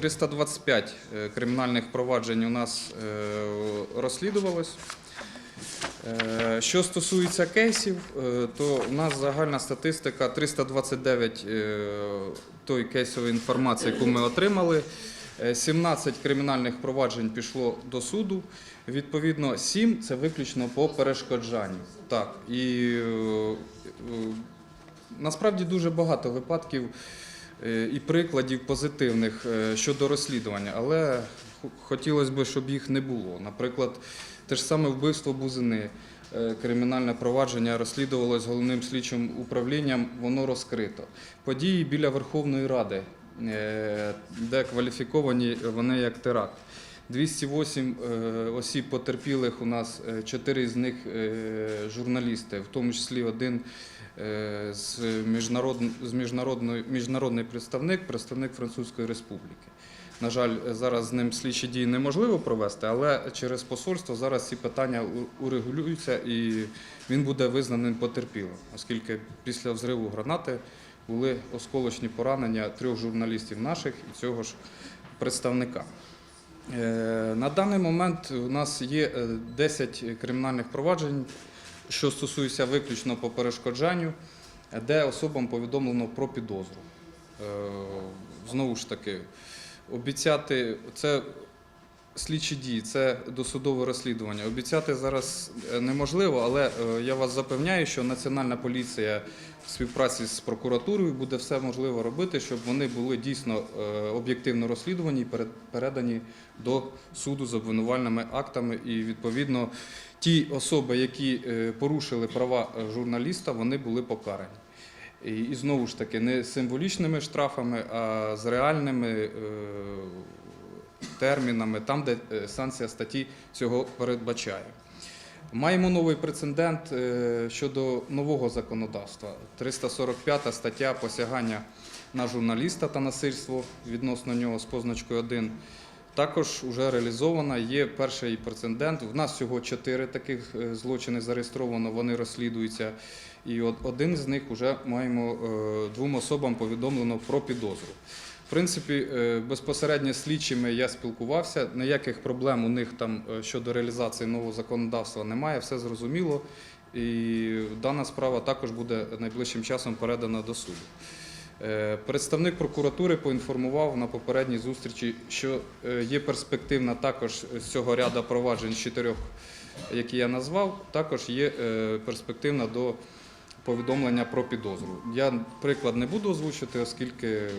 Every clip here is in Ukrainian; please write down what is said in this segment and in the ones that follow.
325 е, кримінальних проваджень у нас е, розслідувалось. Е, Що стосується кейсів, то у нас загальна статистика 329 е, той кейсової інформації, яку ми отримали. Е, 17 кримінальних проваджень пішло до суду. Відповідно, 7 це виключно по перешкоджанню. Так, і насправді дуже багато випадків і прикладів позитивних е, щодо розслідування, але хотілося б, щоб їх не було. Наприклад, те ж саме вбивство Бузини. Е, Кримінальне провадження розслідувалось головним слідчим управлінням, воно розкрито. Події біля Верховної Ради, е, де кваліфіковані вони як теракт. 208 е, осіб потерпілих у нас, 4 з них е, журналісти, в тому числі один е, з, міжнародн- з міжнародної, міжнародний представник, представник Французької Республіки. На жаль, зараз з ним слідчі дії неможливо провести, але через посольство зараз ці питання урегулюються і він буде визнаним потерпілим, оскільки після взриву гранати були осколочні поранення трьох журналістів наших і цього ж представника. Е, На даний момент у нас є е, 10 кримінальних проваджень, що стосуються виключно по перешкоджанню, е, де особам повідомлено про підозру. Е, Знову ж таки, обіцяти це слідчі дії, це досудове розслідування. Обіцяти зараз е, неможливо, але е, я вас запевняю, що Національна поліція в співпраці з прокуратурою буде все можливе робити, щоб вони були дійсно е, об'єктивно розслідувані і перед- передані до суду з обвинувальними актами. І відповідно ті особи, які порушили права журналіста, вони були покарані. І, знову ж таки, не символічними штрафами, а з реальними термінами, там, де е, санкція статті цього передбачає. Маємо новий прецедент е, щодо нового законодавства. 345 стаття посягання на журналіста та насильство відносно нього з позначкою 1. Також вже реалізована. Є перший прецедент. В нас всього чотири таких е, злочини зареєстровано, вони розслідуються. І один з них вже маємо двом особам повідомлено про підозру. Принципі, е, безпосередньо з слідчими я спілкувався. Ніяких проблем у них там е, щодо реалізації нового законодавства немає, все зрозуміло. І дана справа також буде найближчим часом передана до суду. Е, Представник прокуратури поінформував на попередній зустрічі, що є перспективна також з цього ряду проваджень чотирьох, які я назвав, також є перспективна до повідомлення про підозру. Я приклад не буду озвучувати, оскільки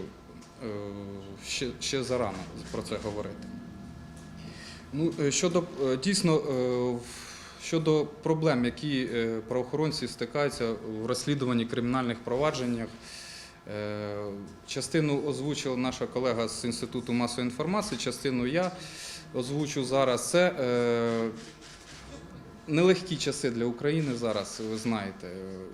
ще, ще зарано про це говорити. Ну, е, щодо е, дійсно е, щодо проблем, які е, правоохоронці стикаються в розслідуванні кримінальних провадженнях. Е, Частину озвучила наша колега з Інституту масової інформації, частину я озвучу зараз. Це е, нелегкі часи для України зараз, ви знаєте.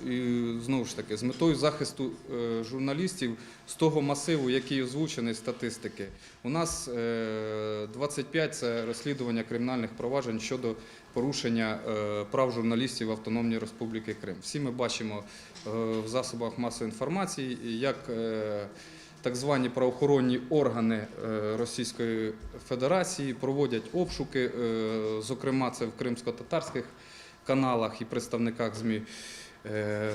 І знову ж таки, з метою захисту е, журналістів з того масиву, який озвучений статистики, у нас е, 25 це розслідування кримінальних проваджень щодо порушення е, прав журналістів Автономної Республіки Крим. Всі ми бачимо е, в засобах масової інформації, як е, так звані правоохоронні органи е, Російської Федерації проводять обшуки, е, зокрема, це в кримсько-татарських каналах і представниках ЗМІ. Е,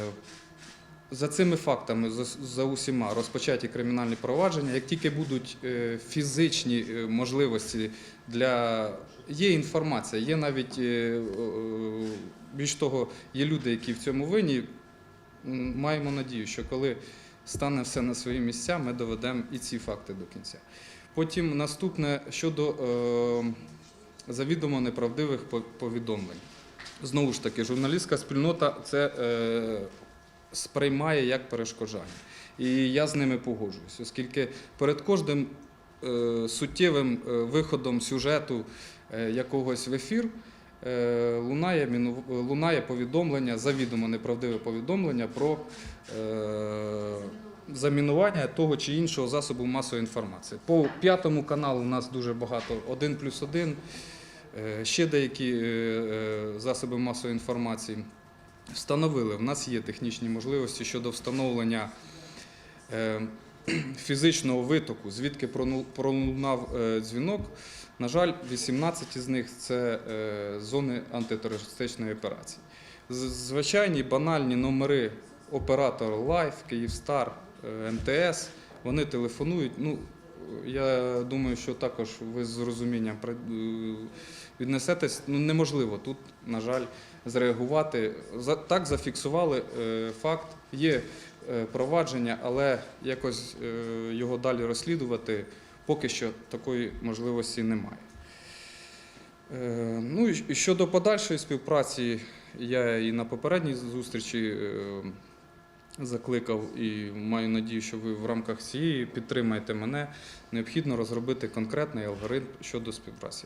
За цими фактами, за, усіма розпочаті кримінальні провадження. Як тільки будуть фізичні можливості для є інформація, є навіть більш того, є люди, які в цьому винні. Маємо надію, що коли стане все на свої місця, ми доведемо і ці факти до кінця. Потім наступне щодо е, завідомо неправдивих повідомлень. Знову ж таки, журналістська спільнота це е, сприймає як перешкоджання. І я з ними погоджуюсь, оскільки перед кожним е, суттєвим е, виходом сюжету е, якогось в ефір лунає, лунає повідомлення, завідомо неправдиве повідомлення про е, замінування того чи іншого засобу масової інформації. По п'ятому каналу у нас дуже багато один плюс один, е, ще деякі е, е, засоби масової інформації. Встановили, в нас є технічні можливості щодо встановлення е, фізичного витоку, звідки пролунав е, дзвінок. На жаль, 18 із них це е, зони антитерористичної операції. Звичайні банальні номери оператора Life, Київстар, е, МТС, вони телефонують. Ну, я думаю, що також ви з розумінням віднесетесь. Ну, неможливо тут, на жаль, зреагувати. Так зафіксували факт. Є провадження, але якось е, його далі розслідувати поки що такої можливості немає. Е, Ну і щодо подальшої співпраці, я і на попередній зустрічі е, закликав і маю надію, що ви в рамках цієї підтримаєте мене. Необхідно розробити конкретний алгоритм щодо співпраці.